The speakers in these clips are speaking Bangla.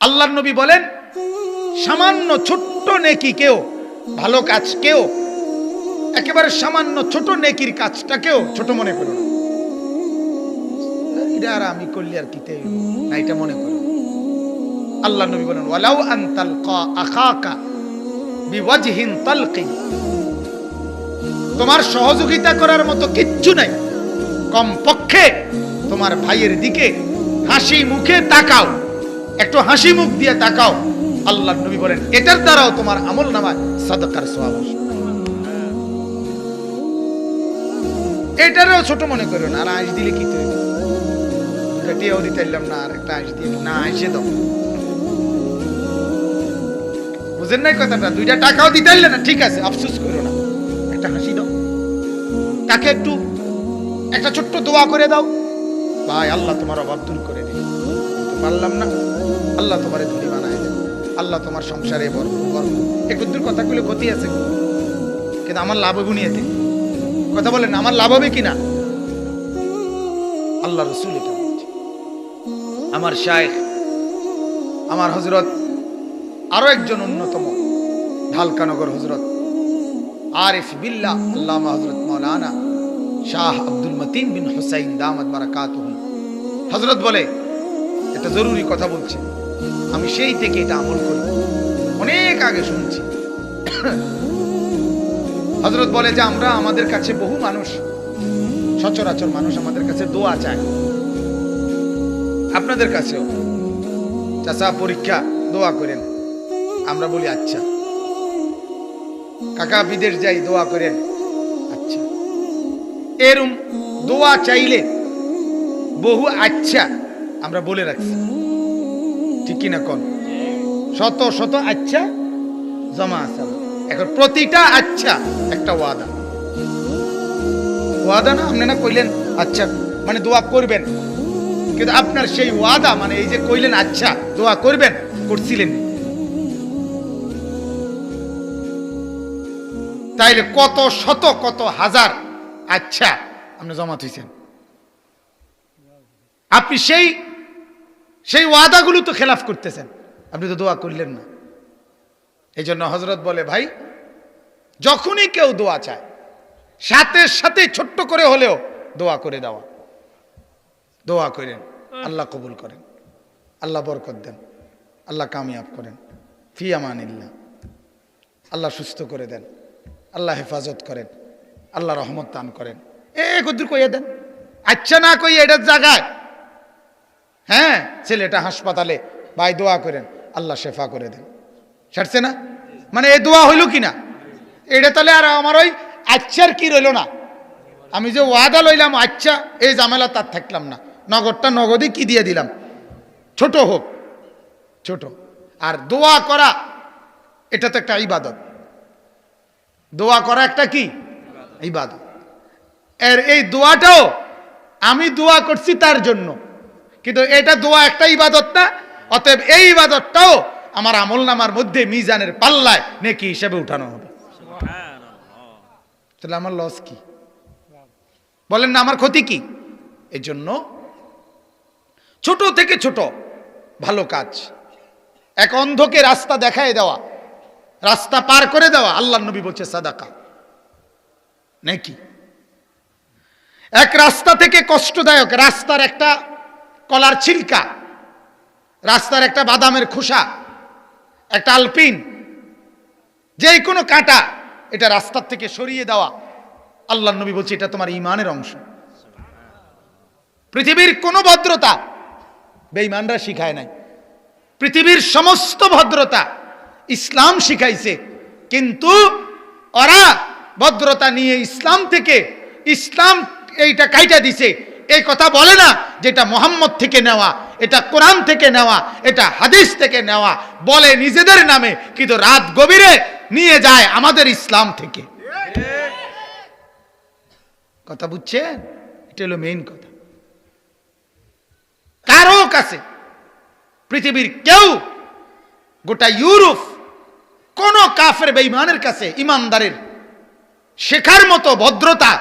আল্লাহ নবী বলেন, সামান্য ছোট্ট নেকি কেউ, ভালো কাজ কেউ, একেবারে সামান্য ছোট নেকির কাজটাকেও ছোট মনে করো এটা আর আমি করলি আর কিতে না, এটা মনে করো। আল্লাহ নবী বলেন, ওয়ালাউ আন তালকা আখাকা বিওয়াজহিন তালকি। তোমার সহযোগিতা করার মতো কিচ্ছু নাই। কম পক্ষে তোমার ভাইয়ের দিকে হাসি মুখে তাকাও। একটু হাসি মুখ দিয়ে তাকাও। আল্লাহ নবী বলেন, এটার দ্বারাও তোমার আমল নামায় সাদকার সওয়াব এটারও ছোট মনে করো না, আর আইস দিলে কি তৈরি? টিয়াও দিতে পারলাম না, আর একটা আইস দিয়ে না আইসে দাও। বুঝেন নাই কথাটা? দুইটা টাকাও দিতে পারলে না, ঠিক আছে, আফসোস করো না। একটা হাসি দাও। তাকে একটু, একটা ছোট্ট দোয়া করে দাও। ভাই, আল্লাহ তোমার অভাব দূর করে দিন পারলাম না? আল্লাহ তোমার ধনী বানায় দেন। আল্লাহ তোমার সংসারে বর বড় একটু দূর কথা গুলো ক্ষতি আছে। কিন্তু আমার লাভ হইব নিয়ে কথা বলেন, আমার লাভ হবে কিনা? আল্লাহ রসুল আমার শায়েখ, আমার হজরত আরও একজন অন্যতম ঢালকানগর হজরত আরিফ বিল্লাহ আল্লামা হজরত মৌলানা শাহ আব্দুল মতিন বিন হুসাইন দামাদ বারাকাতুহু। হজরত বলে, এটা জরুরি কথা বলছে। আমি সেই থেকে এটা আমল করি। অনেক আগে শুনছি। হজরত বলে যে, আমরা আমাদের কাছে বহু মানুষ, সচরাচর মানুষ আমাদের কাছে দোয়া চায়। আপনাদের কাছেও। চাচা, পরীক্ষা, দোয়া করেন। আমরা বলি আচ্ছা। কাকা, বিদেশ যাই, দোয়া করেন। আচ্ছা। এরম দোয়া চাইলে বহু আচ্ছা আমরা বলে রাখছি। ঠিক কিনা কন? শত শত আচ্ছা জমা আছে এখন প্রতিটা আচ্ছা একটা ওয়াদা। ওয়াদা না, আপনি না কইলেন আচ্ছা মানে দোয়া করবেন। কিন্তু আপনার সেই ওয়াদা মানে এই যে কইলেন আচ্ছা দোয়া করবেন, করছিলেন। তাইলে কত শত, কত হাজার আচ্ছা আপনি জমা থইছেন। আপনি সেই সেই ওয়াদাগুলো তো খেলাফ করতেছেন। আপনি তো দোয়া করলেন না। এই জন্য হজরত বলে, ভাই, যখনই কেউ দোয়া চায়, সাথে সাথে ছোট্ট করে হলেও দোয়া করে দেওয়া। দোয়া করেন, আল্লাহ কবুল করেন, আল্লাহ বরকত দেন, আল্লাহ কামিয়াব করেন। ফি আমানিল্লাহ, আল্লাহ সুস্থ করে দেন, আল্লাহ হেফাজত করেন, আল্লাহ রহমত দান করেন। এ, কদ্দুর কইয়া দেন। আচ্ছা না কই এটার জায়গায় হ্যাঁ ছেলেটা হাসপাতালে, ভাই দোয়া করেন, আল্লাহ শেফা করে দেন। ছাড়ছে না? মানে এ দোয়া হইল কি না এটা তাহলে আর আমার ওই আচ্ছার কি রইল না? আমি যে ওয়াদা লইলাম আচ্ছা এই জামেলা তার থাকলাম না। নগদটা নগদই কি দিয়ে দিলাম? ছোট হোক, ছোট। আর দোয়া করা, এটা তো একটা ইবাদত। দোয়া করা একটা কি? ইবাদত। এর এই দোয়াটাও আমি দোয়া করছি তার জন্য। কিন্তু এটা দোয়া একটা ইবাদত না অতএব এই ইবাদতটাও আমার আমল নামার মধ্যে মিজানের পাল্লায় নেকি হিসেবে উঠানো হবে। তাহলে আমার লস কি? বলেন না আমার ক্ষতি কি? এই জন্য ছোট থেকে ছোট ভালো কাজ। এক অন্ধকে রাস্তা দেখায় দেওয়া রাস্তা পার করে দেওয়া আল্লাহ নবী বলছে সাদাকা। নাকি? এক রাস্তা থেকে কষ্টদায়ক রাস্তার একটা কলার ছিলকা, রাস্তার একটা বাদামের খোসা, একটা আলপিন যে কোনো কাঁটা, এটা রাস্তার থেকে সরিয়ে দেওয়া। আল্লাহ নবী বলছে, এটা তোমার ইমানের অংশ। পৃথিবীর কোনো ভদ্রতা বেঈমানরা শিখায় নাই। পৃথিবীর সমস্ত ভদ্রতা ইসলাম শিখাইছে। কিন্তু ওরা ভদ্রতা নিয়ে ইসলাম থেকে ইসলাম এইটা কাইটা দিছে। এই কথা বলে না যেটা মোহাম্মদ থেকে নেওয়া, এটা কোরআন থেকে নেওয়া, এটা হাদিস থেকে নেওয়া, বলে নিজেদের নামে, কিন্তু রাত গভীরে নিয়ে যায় আমাদের ইসলাম থেকে। কথা বুঝছেন? এটা হলো মেইন কথা। কারও কাছে পৃথিবীর কেউ গোটা ইউরোপ, কোন কাফের বেঈমানের কাছে ইমানদারের শেখার মতো ভদ্রতা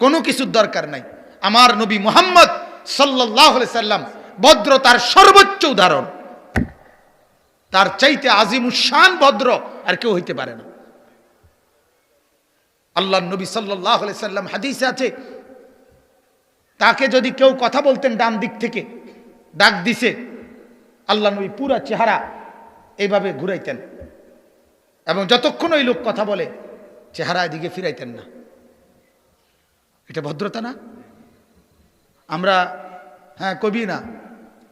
কোনো কিছুর দরকার নাই। আমার নবী মোহাম্মদ সাল্লাহ সাল্লাম ভদ্রতার সর্বোচ্চ উদাহরণ। তার চাইতে আজিমুসান ভদ্র আর কেউ হইতে পারে না। আল্লাহ নবী সাল্লাহ সাল্লাম হাদিসে আছে, তাকে যদি কেউ কথা বলতেন ডান দিক থেকে, ডাক দিছে আল্লাহ নবী পুরা চেহারা এইভাবে ঘুরাইতেন। এবং যতক্ষণ ওই লোক কথা বলে চেহারা এদিকে ফিরাইতেন না। এটা ভদ্রতা না? আমরা হ্যাঁ কবি না।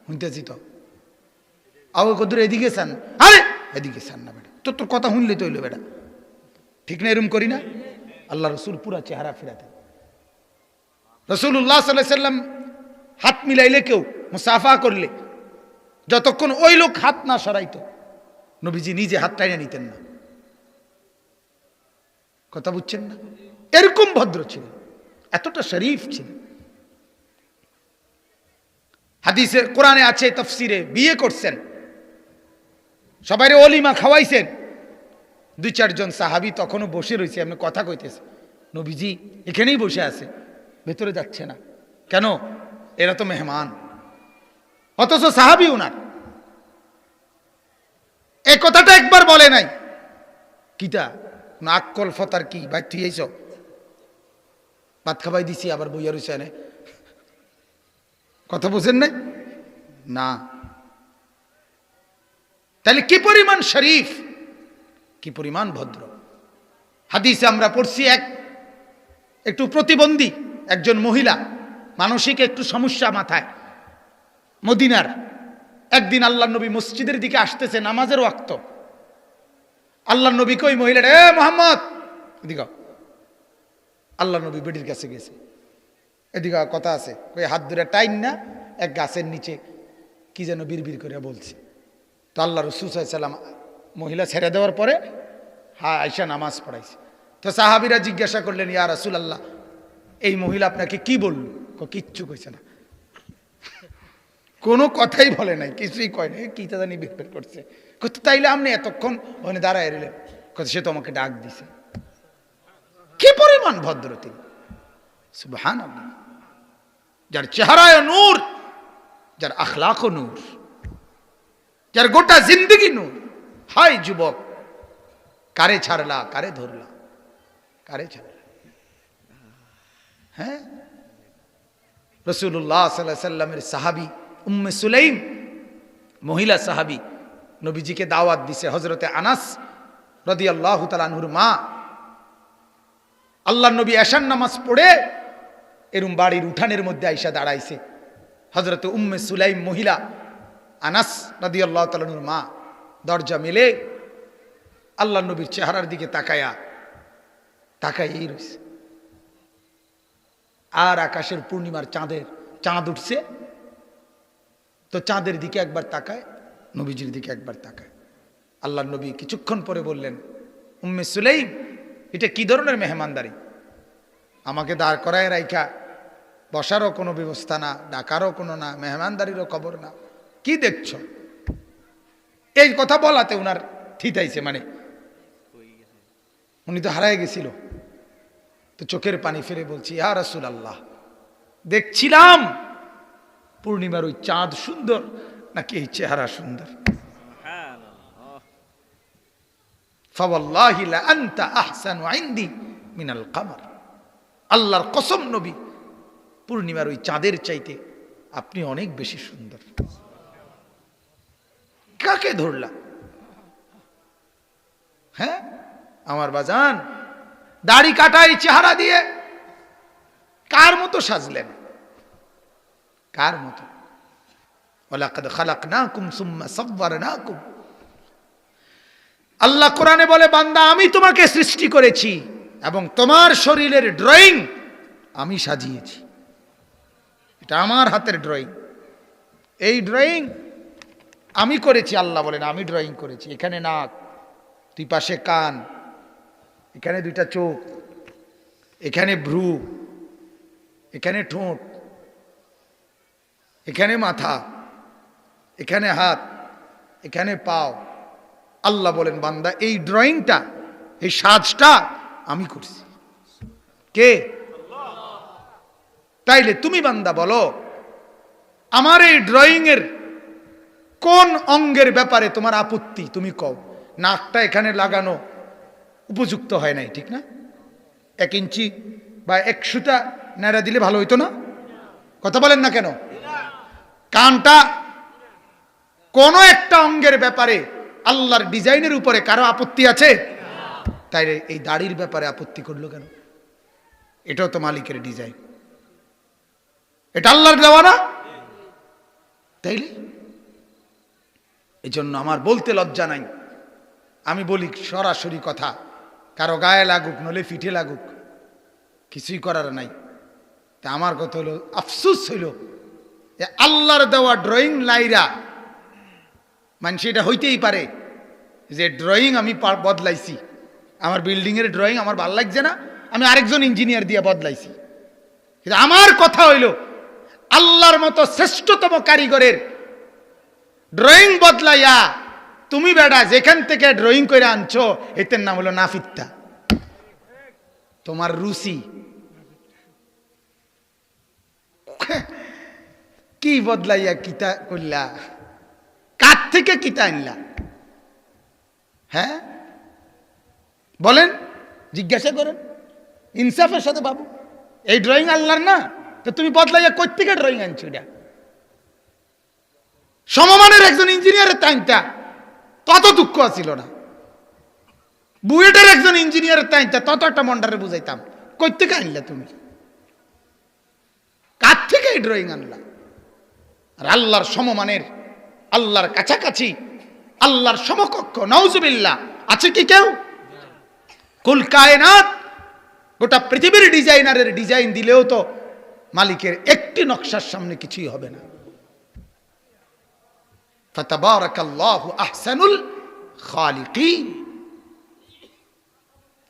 শুনতেছি তো। আও কদুর এদিকে চান। আরে! এদিকে চান না বেটা। তোর তোর কথা শুনলে তো হইল বেটা। ঠিক না, এরম করি না? আল্লাহ রসুল পুরা চেহারা ফিরাতেন রসুল্লাহ সাল্লাহ সাল্লাম হাত মিলাইলে কেউ, মুসাফা করলে। যতক্ষণ ওই লোক হাত না সরাইতো, নবীজি নিজে হাত টাইনে নিতেন না। কথা বুঝছেন না? এরকম ভদ্র ছিল এতটা শরীফ ছিল হাদিসের কোরআনে আছে, তফসিরে বিয়ে করছেন। সবাই অলিমা খাওয়াইছেন। দুই, চারজন সাহাবি তখনও বসে রয়েছে, আপনি কথা কইতেছে নবীজি এখানেই বসে আছে, ভেতরে যাচ্ছে না। কেন? এরা তো মেহমান। অথচ সাহাবি উনার। এ কথাটা একবার বলে নাই। কিতা? নাক কলফতার কি? ভাই, তুই এইস ভাত খাবাই দিছি, আবার বইয়া রয়েছে কথা বুঝেন নাই? না। তাহলে কি পরিমাণ শরীফ? কি পরিমাণ ভদ্র? হাদিসে আমরা পড়ছি এক, একটু প্রতিবন্ধী একজন মহিলা, মানসিক একটু সমস্যা মাথায়। মদিনার একদিন আল্লাহ নবী মসজিদের দিকে আসতেছে নামাজের ওয়াক্ত। আল্লাহ নবীকে ওই মহিলাটা, এ মোহাম্মদ! আও। আল্লাহ নবী বেডির কাছে গেছে। এদিকে কথা আছে। ওই হাত ধরে টাইন না, এক গাছের নিচে কি যেন বিড়বিড় করে বলছে। তো আল্লাহ রসুল সাল্লাম মহিলা ছেড়ে দেওয়ার পরে হা আইসা নামাজ পড়াইছে। তো সাহাবিরা জিজ্ঞাসা করলেন, ইয়া রাসুল আল্লাহ এই মহিলা আপনাকে কি বলল? কিচ্ছু কইছে না। কোনো কথাই বলে নাই, কিছুই কয় নাই। কি তা জানি বিড়বিড় করছে। কত তাইলে আপনি এতক্ষণ ওখানে দাঁড়ায় রইলেন? কত সে তো আমাকে ডাক দিছে। কি পরিমাণ ভদ্র তিনি। সুবহান যার চেহারায় নূর, যার আখলাক নূর, যার গোটা জিন্দগি নূর। হাই যুবক, কারে ছাড়লা, কারে ধরলা? কারে ছাড়লা? হ্যাঁ? রসুল্লাহ সাল্লাহ সাল্লামের সাহাবি উম্মে সুলাইম, মহিলা সাহাবি, নবীজিকে দাওয়াত দিছে হজরতে আনাস রদি আল্লাহ তালানহুর মা। আল্লাহ নবী এশান নামাজ পড়ে এরম বাড়ির উঠানের মধ্যে আইসা দাঁড়াইছে। হজরত উম্মে সুলাইম মহিলা, আনাস রদি আল্লাহ তালানুর মা, দরজা মেলে আল্লাহ নবীর চেহারার দিকে তাকায়া তাকাইয়েই রয়েছে আর আকাশের পূর্ণিমার চাঁদের, চাঁদ উঠছে। তো চাঁদের দিকে একবার তাকায়, নবীজির দিকে একবার তাকায়। আল্লাহ নবী কিছুক্ষণ পরে বললেন, উম্মে সুলাইম, এটা কি ধরনের মেহমানদারি? আমাকে দাঁড় করায় রাইখা বসারও কোনো ব্যবস্থা না, ডাকারও কোনো না, মেহমানদারিরও খবর না। কি দেখছ? এই কথা বলাতে উনার থিতাইছে মানে উনি তো হারায় গেছিল। তো চোখের পানি ফিরে বলছি, ইয়া রাসুল আল্লাহ দেখছিলাম পূর্ণিমার ওই চাঁদ সুন্দর নাকি এই চেহারা সুন্দর? আল্লাহর কসম নবী পূর্ণিমার ওই চাঁদের চাইতে আপনি অনেক বেশি সুন্দর। কাকে ধরলাম? হ্যাঁ? আমার বাজান, দাড়ি কাটাই চেহারা দিয়ে কার মতো সাজলেন? কার মতো? ওলাকাদ খালাকনাকুম সুম্মা সাব্বারনাকুম আল্লাহ কোরআনে বলে, বান্দা, আমি তোমাকে সৃষ্টি করেছি এবং তোমার শরীরের ড্রয়িং আমি সাজিয়েছি। এটা আমার হাতের ড্রয়িং এই ড্রয়িং আমি করেছি, আল্লাহ বলেন, আমি ড্রয়িং করেছি। এখানে নাক, দুই পাশে কান, এখানে দুইটা চোখ, এখানে ভ্রু, এখানে ঠোঁট, এখানে মাথা, এখানে হাত, এখানে পাও। আল্লাহ বলেন, বান্দা, এই ড্রয়িংটা এই সাজটা আমি করছি। কে? তাইলে তুমি বান্দা বলো, আমার এই ড্রয়িংয়ের কোন অঙ্গের ব্যাপারে তোমার আপত্তি তুমি কও? নাকটা এখানে লাগানো উপযুক্ত হয় নাই, ঠিক না? এক ইঞ্চি বা এক সুতা নেড়া দিলে ভালো হইতো না? কথা বলেন না কেন? কানটা কোন একটা অঙ্গের ব্যাপারে আল্লাহর ডিজাইনের উপরে কারও আপত্তি আছে? তাই এই দাড়ির ব্যাপারে আপত্তি করল কেন? এটাও তো মালিকের ডিজাইন। এটা আল্লাহর দেওয়া না তাইলে? এই জন্য আমার বলতে লজ্জা নাই। আমি বলি সরাসরি কথা, কারও গায়ে লাগুক নলে পিঠে লাগুক, কিছুই করার নাই। তা আমার কথা হলো, আফসুস হইল যে আল্লাহর দেওয়া ড্রয়িং লাইরা মানুষ এটা হইতেই পারে যে ড্রয়িং আমি বদলাইছি। আমার বিল্ডিংয়ের ড্রয়িং আমার ভালো লাগছে না, আমি আরেকজন ইঞ্জিনিয়ার দিয়ে বদলাইছি। কিন্তু আমার কথা হইল আল্লাহর মতো শ্রেষ্ঠতম কারিগরের ড্রয়িং বদলাইয়া তুমি বেড়া যেখান থেকে ড্রয়িং করে আনছো, এতের নাম হলো নাফিত্তা। তোমার রুচি। কি বদলাইয়া কিতা করলা? কার থেকে কিতা আনলা? হ্যাঁ? বলেন, জিজ্ঞাসা করেন। ইনসাফের সাথে বাবু এই ড্রয়িং আল্লাহর না? তো তুমি বদলাইয়া কই ড্রয়িং আনছো এটা? সমমানের একজন ইঞ্জিনিয়ারের তাইনটা তত দুঃখ আছিল না। বুয়েটের একজন ইঞ্জিনিয়ারের তাইনটা তত একটা মন্ডারে বুঝাইতাম, কই থেকে আনলা তুমি? কার থেকে ড্রয়িং আনলা? আর আল্লাহর সমমানের, আল্লাহর কাছাকাছি, আল্লাহর সমকক্ষ নওজুবিল্লাহ আছে কি কেউ? কুল কায়নাত, গোটা পৃথিবীর ডিজাইনারের ডিজাইন দিলেও তো মালিকের একটি নকশার সামনে কিছুই হবে না।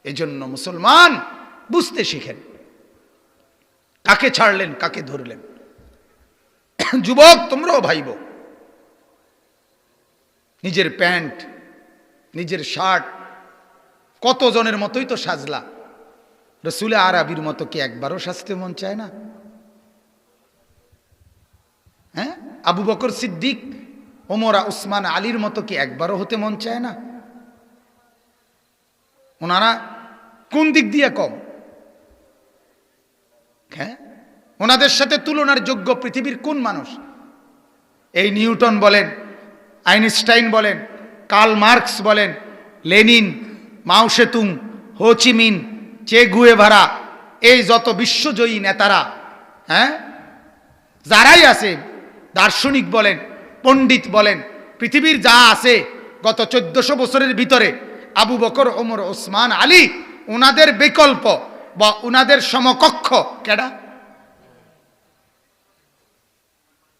এজন্য মুসলমান বুঝতে শিখেন। কাকে ছাড়লেন, কাকে ধরলেন? যুবক, তোমরাও ভাইব। নিজের প্যান্ট, নিজের শার্ট, কতজনের মতোই তো সাজলা। রসুলে আরবির মতো কি একবারও সাজতে মন চায় না? হ্যাঁ? আবু বকর সিদ্দিক, ওমরা উসমান আলীর মতো কি একবারও হতে মন চায় না? ওনারা কোন দিক দিয়ে কম? হ্যাঁ? ওনাদের সাথে তুলনার যোগ্য পৃথিবীর কোন মানুষ? এই নিউটন বলেন, আইনস্টাইন বলেন, কার্ল মার্কস বলেন, Lenin, Mao Tse tung Ho Chi Minh Che Guevara, এই যত বিশ্বজয়ী নেতারা হ্যাঁ? যারাই আছে দার্শনিক বলেন, পণ্ডিত বলেন, পৃথিবীর যা আছে গত চোদ্দশো বছরের ভিতরে আবু বকর, ওমর, ওসমান, আলী ওনাদের বিকল্প বা ওনাদের সমকক্ষ। কেডা?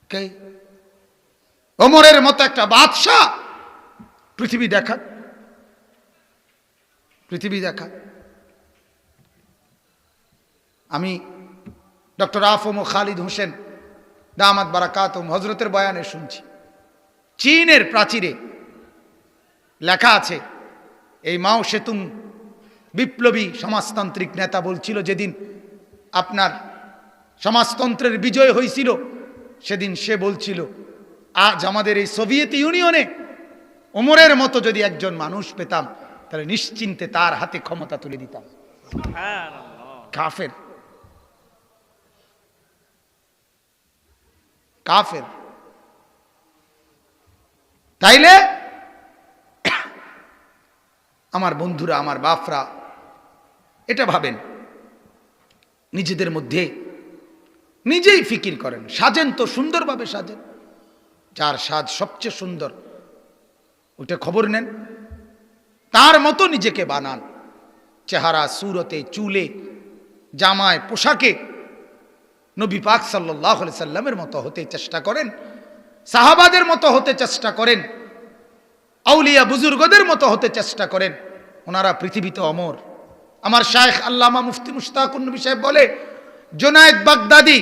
কে? ওমরের মতো একটা বাদশাহ পৃথিবী দেখা। পৃথিবী দেখা। আমি ডক্টর আফম খালিদ হোসেন দামাত বারাকাতম হজরতের বয়ানে শুনছি। চীনের প্রাচীরে লেখা আছে এই মাও সেতুং বিপ্লবী সমাজতান্ত্রিক নেতা বলছিল যেদিন আপনার সমাজতন্ত্রের বিজয় হয়েছিল সেদিন সে বলছিল আজ আমাদের এই সোভিয়েত ইউনিয়নে ওমরের মতো যদি একজন মানুষ পেতাম তাহলে নিশ্চিন্তে তার হাতে ক্ষমতা তুলে দিতাম। কাফের। কাফের। তাইলে আমার বন্ধুরা, আমার বাপরা, এটা ভাবেন, নিজেদের মধ্যে নিজেই ফিকির করেন, সাজেন তো, সুন্দরভাবে সাজেন। যার সাজ সবচেয়ে সুন্দর ওটা খবর নেন। তার মতো নিজেকে বানান, চেহারা, সুরতে, চুলে, জামায়, পোশাকে। নবী পাক সাল্লাহ সাল্লামের মতো হতে চেষ্টা করেন, সাহাবাদের মতো হতে চেষ্টা করেন, আউলিয়া বুজুর্গদের মতো হতে চেষ্টা করেন। ওনারা পৃথিবীতে অমর। আমার শায়েখ আল্লামা মুফতি মুস্তাকুন নবী সাহেব বলে, জোনায়েদ বাগদাদি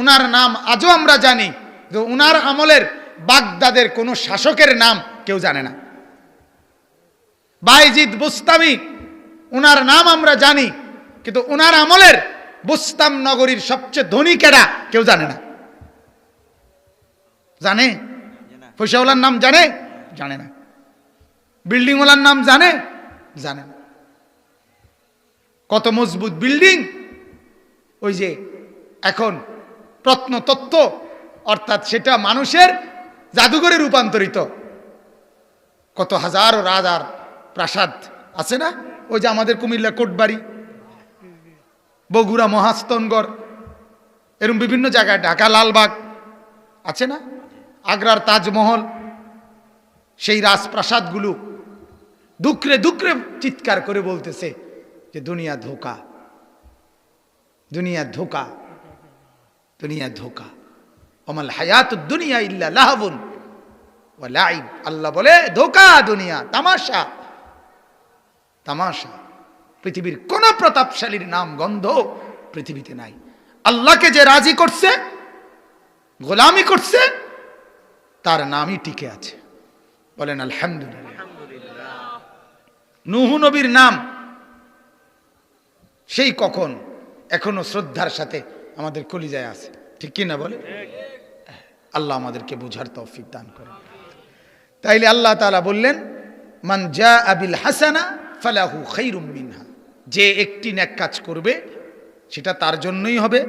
ওনার নাম আজও আমরা জানি যে ওনার আমলের বাগদাদের কোনো শাসকের নাম কেউ জানে না। বাইজিদ বুস্তামি ওনার নাম আমরা জানি, কিন্তু ওনার আমলের বুস্তাম নগরীর সবচেয়ে ধনী কেডা কেউ জানে না। জানে? পয়সাওয়ালার নাম জানে? জানে না। বিল্ডিংওয়ালার নাম জানে? জানে না। কত মজবুত বিল্ডিং? ওই যে এখন প্রত্নতত্ত্ব, অর্থাৎ সেটা মানুষের জাদুঘরে রূপান্তরিত। কত হাজারো রাজার প্রাসাদ আছে না? ওই যে আমাদের কুমিল্লা কোটবাড়ি। বগুড়া মহাস্তনগড় এরকম বিভিন্ন জায়গায়, ঢাকা, লালবাগ, আছে না? আগ্রার তাজমহল, সেই রাজপ্রাসাদগুলো দুকরে দুকরে চিৎকার করে বলতেছে যে, দুনিয়া ধোকা দুনিয়া ধোকা দুনিয়া ধোকা। অমাল হায়াত দুনিয়া ইল্লা লাহাবুন আল্লাহ বলে, ধোকা দুনিয়া, তামাশা তামাশা। পৃথিবীর কোন প্রতাপশালীর নাম গন্ধ পৃথিবীতে নাই। আল্লাহকে যে রাজি করছে, গোলামি করছে, তার নামই টিকে আছে। বলেন, আলহামদুলিল্লাহ। নুহু নবীর নাম, সেই কখন এখনও শ্রদ্ধার সাথে আমাদের কলিজায় আছে। ঠিক কি না বলে আল্লাহ আমাদেরকে বুঝার তৌফিক দান করে তাইলে আল্লাহ তাআলা বললেন, মান জা আবিল হাসানা ফালাহু খাইরুম মিনহা। যে একটি ন্যাক কাজ করবে, সেটা তার জন্যই হবে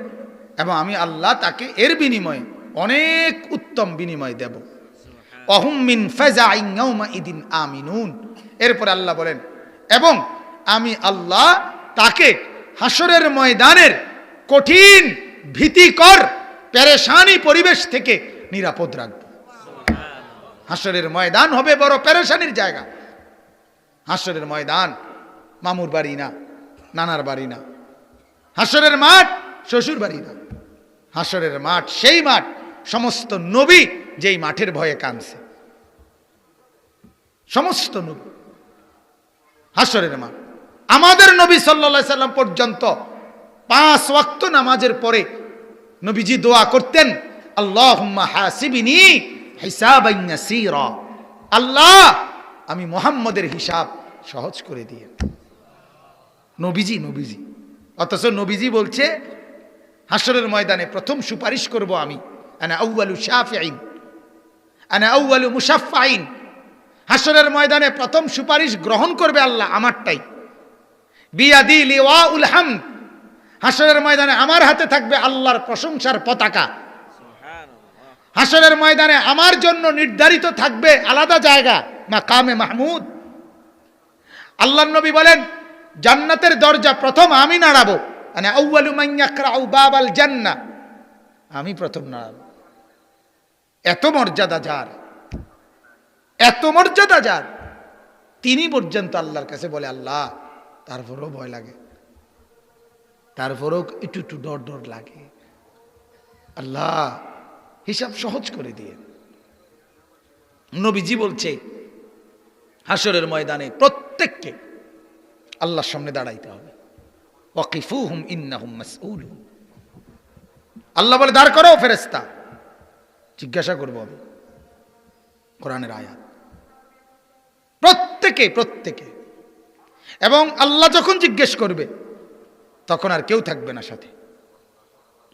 এবং আমি আল্লাহ তাকে এর বিনিময়ে অনেক উত্তম বিনিময় দেব। অহুম মিন ফাজা ইদিন আমিনুন। এরপর আল্লাহ বলেন, এবং আমি আল্লাহ তাকে হাসরের ময়দানের কঠিন, ভীতিকর প্যারেশানি পরিবেশ থেকে নিরাপদ রাখব। হাসরের ময়দান হবে বড় পেরেশানির জায়গা। হাসরের ময়দান মামুর বাড়ি না। নানার বাড়ি না। হাসরের মাঠ শ্বশুর বাড়ি না। হাসরের মাঠ সেই মাঠ, সমস্ত নবী যেই মাঠের ভয়ে কাঁদছে। সমস্ত নবী। হাসরের মাঠ। আমাদের নবী সাল্লা সাল্লাম পর্যন্ত পাঁচ ওয়াক্ত নামাজের পরে নবীজি দোয়া করতেন আল্লাহ হাসিবিনি হিসাবাইয়াসিরা আল্লাহ, আমি মোহাম্মদের হিসাব সহজ করে দিয়ে নবীজি নবীজি। অথচ নবীজি বলছে হাসরের ময়দানে প্রথম সুপারিশ করব আমি। আনা মুসাফফাইন হাসরের ময়দানে প্রথম সুপারিশ গ্রহণ করবে আল্লাহ আমারটাই। বিয়াদি লিওয়াউল হামদ হাসরের ময়দানে আমার হাতে থাকবে আল্লাহর প্রশংসার পতাকা। হাসরের ময়দানে আমার জন্য নির্ধারিত থাকবে আলাদা জায়গা মা কামে মাহমুদ। আল্লাহ নবী বলেন জান্নাতের দরজা প্রথম আমি নাড়াবো। মানে আউয়ালু মাইয়াকরাউ বাবাল জান্না। আমি প্রথম নাড়াবো। এত মর্যাদা যার? এত মর্যাদা যার? তিনি পর্যন্ত আল্লাহর কাছে বলে, আল্লাহ, তারপরেও ভয় লাগে। তারপরেও একটু একটু ডর ডর লাগে। আল্লাহ, হিসাব সহজ করে দিয়ে। নবীজি বলছে হাসরের ময়দানে প্রত্যেককে আল্লাহর সামনে দাঁড়াইতে হবে। ওয়াকিফুহুম ইন্নাহুম মাসউলুন। আল্লাহ বলে, দাঁড় করো ফেরেস্তা জিজ্ঞাসা করব আমি কোরআনের আয়াত। প্রত্যেকে প্রত্যেকে। এবং আল্লাহ যখন জিজ্ঞেস করবে, তখন আর কেউ থাকবে না সাথে।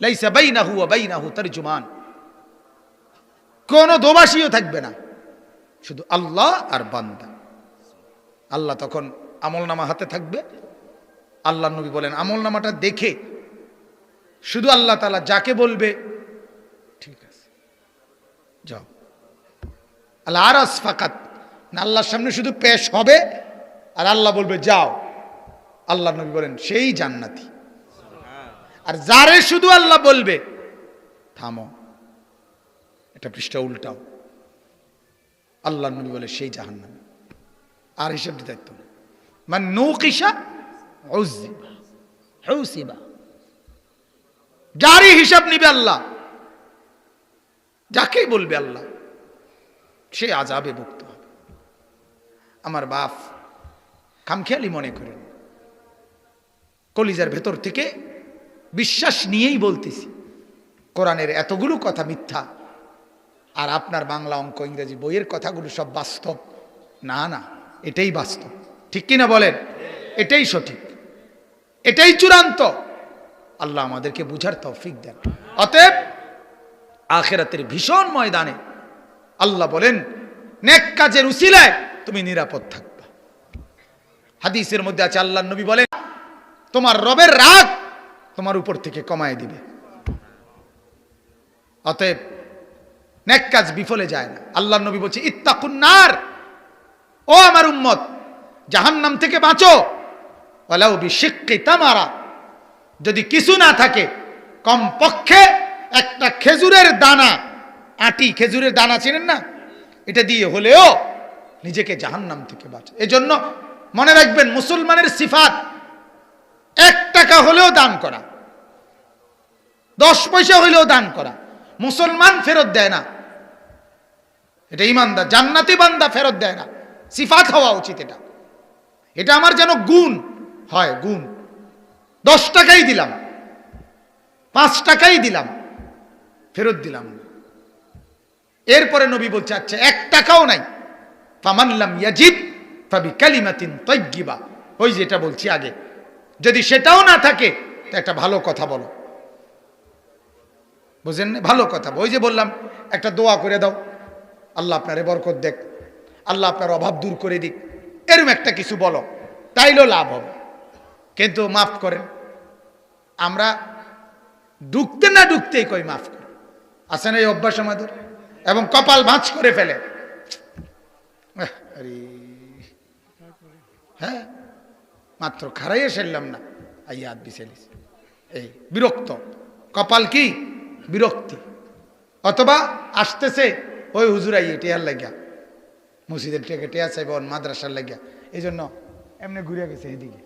লাইসা বাইনাহু ওয়া বাইনাহু তারজুমান। কোন দোবাসীও থাকবে না। শুধু আল্লাহ আর বান্দা। আল্লাহ তখন আমল নামা হাতে থাকবে। আল্লাহ নবী বলেন আমল নামাটা দেখে শুধু আল্লাহ তালা যাকে বলবে, ঠিক আছে, যাও। আল্লাহ আরাস ফাকাত, না, আল্লাহর সামনে শুধু পেশ হবে, আর আল্লাহ বলবে, যাও। আল্লাহ নবী বলেন, সেই জান্নাতি। আর যারে শুধু আল্লাহ বলবে, থামো। এটা পৃষ্ঠা উল্টাও। আল্লাহ নবী বলে, সেই জাহান্নামী। আর হিসেব দিতে মানে নৌকিসা যারই হিসাব নিবে আল্লাহ যাকেই বলবে আল্লাহ সে আজাবে মুক্ত হবে। আমার বাপ খামখেয়ালি মনে করেন কলিজার ভেতর থেকে বিশ্বাস নিয়েই বলতেছি কোরআনের এতগুলো কথা মিথ্যা আর আপনার বাংলা অঙ্ক ইংরেজি বইয়ের কথাগুলো সব বাস্তব। না না এটাই বাস্তব। ঠিক কিনা বলেন? এটাই সঠিক। এটাই চূড়ান্ত। আল্লাহ আমাদেরকে বুঝার তৌফিক দেন। অতএব আখেরাতের ভীষণ ময়দানে আল্লাহ বলেন, নেক কাজের উসিলায় তুমি নিরাপদ থাকবা। হাদিসের মধ্যে আছে আল্লাহ নবী বলেন, তোমার রবের রাগ তোমার উপর থেকে কমায় দিবে। অতএব নেক কাজ বিফলে যায় না। আল্লাহ নবী বলছে ইত্তাকুন্নার ও আমার উম্মত জাহান্নাম থেকে বাঁচো। ওলাও বিশিক্ষি তামারা। যদি কিছু না থাকে কম পক্ষে একটা খেজুরের দানা, আটি খেজুরের দানা চেনেন না? এটা দিয়ে হলেও নিজেকে জাহান্নাম থেকে বাঁচো। এজন্য মনে রাখবেন, মুসলমানের সিফাত এক টাকা হলেও দান করা, দশ পয়সা হলেও দান করা, মুসলমান ফেরত দেয় না। এটা ইমানদার, জান্নাতি বান্দা ফেরত দেয় না। সিফাত হওয়া উচিত এটা। এটা আমার যেন গুণ। হয়, গুণ। দশ টাকাই দিলাম। পাঁচ টাকাই দিলাম। ফেরত দিলাম এরপরে নবী বলছে আচ্ছা এক টাকাও নাই। ফামানলাম ইয়াজিব ফাবি কালিমাতিন তৈগিবা ওই যেটা বলছি আগে। যদি সেটাও না থাকে, তো একটা ভালো কথা বলো। বুঝেন? ভালো কথা। ওই যে বললাম, একটা দোয়া করে দাও। আল্লাহ আপনার বরকত দেখ। আল্লাহ আপনার অভাব দূর করে দিক। এরম একটা কিছু বলো, তাইলেও লাভ হবে। কিন্তু মাফ করেন আমরা ঢুকতে না ঢুকতেই কই মাফ করে। আছে না এই অভ্যাস আমাদের? এবং কপাল ভাঁজ করে ফেলে। হ্যাঁ মাত্র খারাইয়ে সেরলাম না। আইয়াদ বিছেলিস এই, বিরক্ত। কপাল কি? বিরক্তি। অথবা আসতেছে, ওই হুজুর আইয়ে টেয়ার লাগিয়া। মসজিদের টেকে টেয়া চাইব মাদ্রাসার লাগিয়া। এই জন্য এমনি ঘুরে গেছে এদিকে।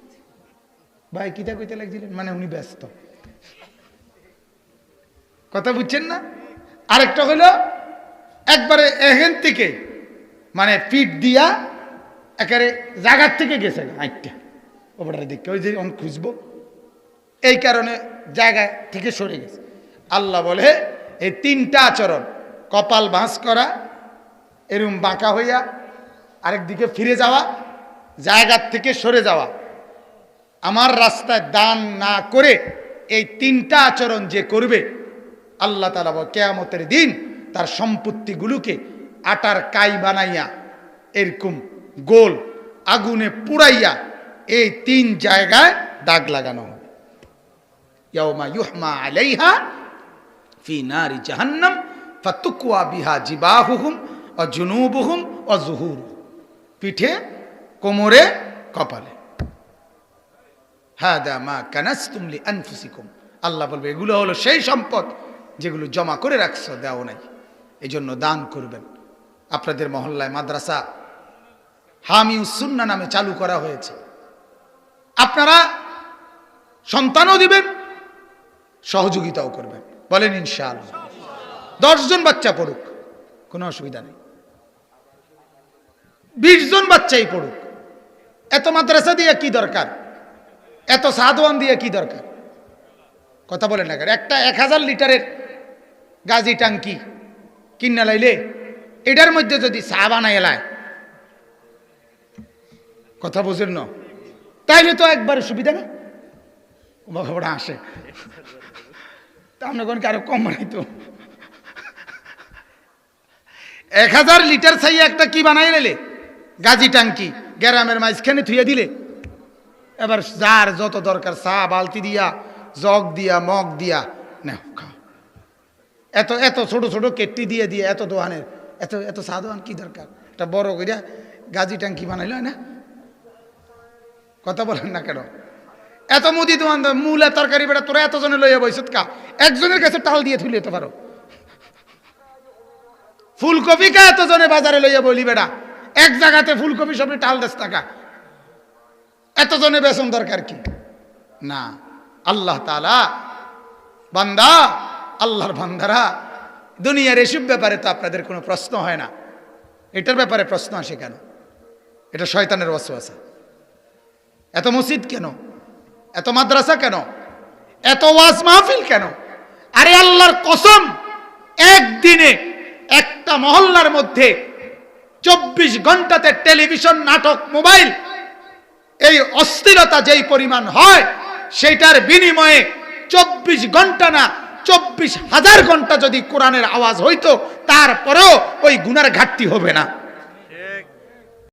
ভাই, কিতা কইতে লাগছিলেন মানে উনি ব্যস্ত। কথা বুঝছেন না? আরেকটা হলো একবারে এহেন থেকে মানে পিঠ দিয়া একেবারে জাগার থেকে গেছে আইটটা। ওপরের দিকে ওই যে আমি খুঁজবো। এই কারণে জায়গা থেকে সরে গেছে। আল্লাহ বলে, এই তিনটা আচরণ, কপাল বাঁশ করা, এরম বাঁকা হইয়া আরেক দিকে ফিরে যাওয়া জায়গার থেকে সরে যাওয়া। আমার রাস্তায় দান না করে এই তিনটা আচরণ যে করবে, আল্লাহ তালা কেয়ামতের দিন তার সম্পত্তিগুলোকে আটার কাই বানাইয়া, এরকম গোল আগুনে পুড়াইয়া এই তিন জায়গায় দাগ লাগানো হবে। ইয়াউমা আলাইহা জাহান্নাম, ফাতুকওয়া বিহা জিবাহুহুম ও জুনুবুহুম ও জুহুর পিঠে, কোমরে, কপালে। হাদা মা কানাস্তুম লি আনফুসিকুম আল্লাহ বলবে, এগুলো হলো সেই সম্পদ যেগুলো জমা করে রাখছো দেও নাই। এই জন্য দান করবেন। আপনাদের মহল্লায় মাদ্রাসা হামিউসুন্না নামে চালু করা হয়েছে। আপনারা সন্তানও দিবেন, সহযোগিতাও করবেন। বলেন ইনশাআল্লাহ। দশজন বাচ্চা পড়ুক, কোনো অসুবিধা নেই। বিশ জন বাচ্চাই পড়ুক। এত মাদ্রাসা দিয়ে কি দরকার? এত সাদওয়ান দিয়ে কি দরকার? কথা বলেন না? একটা এক হাজার লিটারের গাজি টাঙ্কি কিনা লাইলে এটার মধ্যে যদি চা বানাই এলায়। কথা বুঝেন না? তাইলে তো একবার সুবিধা না? ওরা আসে। আমরা কোন কারও কম বানাই তো। এক হাজার লিটার চাইয়ে একটা কি বানাই নিলে গাজি টাঙ্কি, গ্রামের মাঝখানে থুয়ে দিলে। এবার যার যত দরকার চা বালতি দিয়া, জগ দিয়া, মগ দিয়া নেও খাও। এত এত ছোট ছোট কেট্টি দিয়ে দিয়ে, এত দোহানের, এত এত চা দোহান কি দরকার? একটা বড় করিয়া গাজি টাঙ্কি বানাইল না? কথা বলেন না কেন? এত মুদি দোকান মূলা তরকারি বেটা, তোরা এতজনে লইয়া বইসত কা? একজনের কাছে টাল দিয়ে তুলে যেতে পারো। ফুলকপি কা এতজনে বাজারে লইয়া বলি বেটা? এক জায়গাতে ফুলকপি সবই টাল দেশ টাকা। এতজনে বেসন দরকার কি? না। আল্লাহ তালা বান্দা, আল্লাহর বান্দারা, দুনিয়ার এসব ব্যাপারে তো আপনাদের কোনো প্রশ্ন হয় না। এটার ব্যাপারে প্রশ্ন আসে কেন? এটা শয়তানের ওয়াসওয়াসা। এত মসজিদ কেন? এত মাদ্রাসা কেন? এত ওয়াজ মাহফিল কেন? আরে আল্লাহর কসম, একদিনে একটা মহল্লার মধ্যে চব্বিশ ঘন্টাতে টেলিভিশন, নাটক, মোবাইল। এই অস্থিরতা যেই পরিমাণ হয়, সেইটার বিনিময়ে চব্বিশ ঘণ্টা না, চব্বিশ হাজার ঘণ্টা যদি কোরআনের আওয়াজ হইতো, তারপরেও ওই গুনার ঘাটতি হবে না।